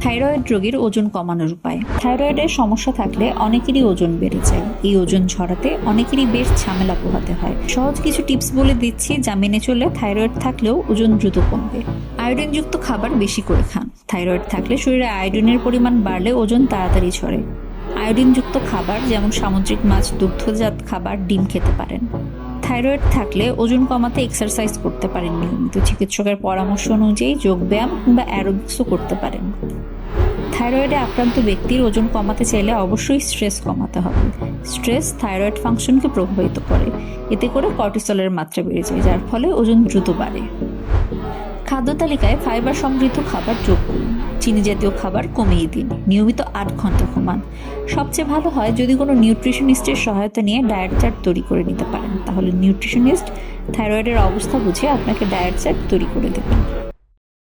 Thyroid রোগীর ওজন কমানোর উপায়। থাইরয়েডের সমস্যা থাকলে অনেকেরই ওজন বেড়ে যায়। এই ওজন ঝরাতে অনেকেরই বেশ ঝামেলা পোহাতে হয়। সহজ কিছু টিপস বলে দিচ্ছি যা মেনে চললে থাইরয়েড থাকলেও ওজন দ্রুত কমবে। আয়োডিনযুক্ত খাবার বেশি করে খান। থাইরয়েড থাকলে শরীরে আয়োডিনের পরিমাণ বাড়লে ওজন তাড়াতাড়ি ঝরে আয়োডিনযুক্ত খাবার যেমন সামুদ্রিক মাছ, দুগ্ধজাত খাবার, ডিম খেতে পারেন। থাইরয়েড থাকলে ওজন কমাতে এক্সারসাইজ করতে পারেন নিয়মিত। চিকিৎসকের পরামর্শ অনুযায়ী যোগব্যায়াম বা অ্যারোবিক্সও করতে পারেন। থাইরয়েডে আক্রান্ত ব্যক্তির ওজন কমাতে চাইলে অবশ্যই স্ট্রেস কমাতে হবে। স্ট্রেস থাইরয়েড ফাংশনকে প্রভাবিত করে। এতে করে কর্টিসলের মাত্রা বেড়ে যায়, যার ফলে ওজন দ্রুত বাড়ে। খাদ্য তালিকায় ফাইবার সমৃদ্ধ খাবার যোগ করুন। চিনি জাতীয় খাবার কমিয়ে দিন। নিয়মিত আট ঘণ্টা ঘুমান। সবচেয়ে ভালো হয় যদি কোনো নিউট্রিশনিস্টের সহায়তা নিয়ে ডায়েট চার্ট তৈরি করে নিতে পারেন। তাহলে নিউট্রিশনিস্ট থাইরয়েডের অবস্থা বুঝে আপনাকে ডায়েট চার্ট তৈরি করে দেবেন।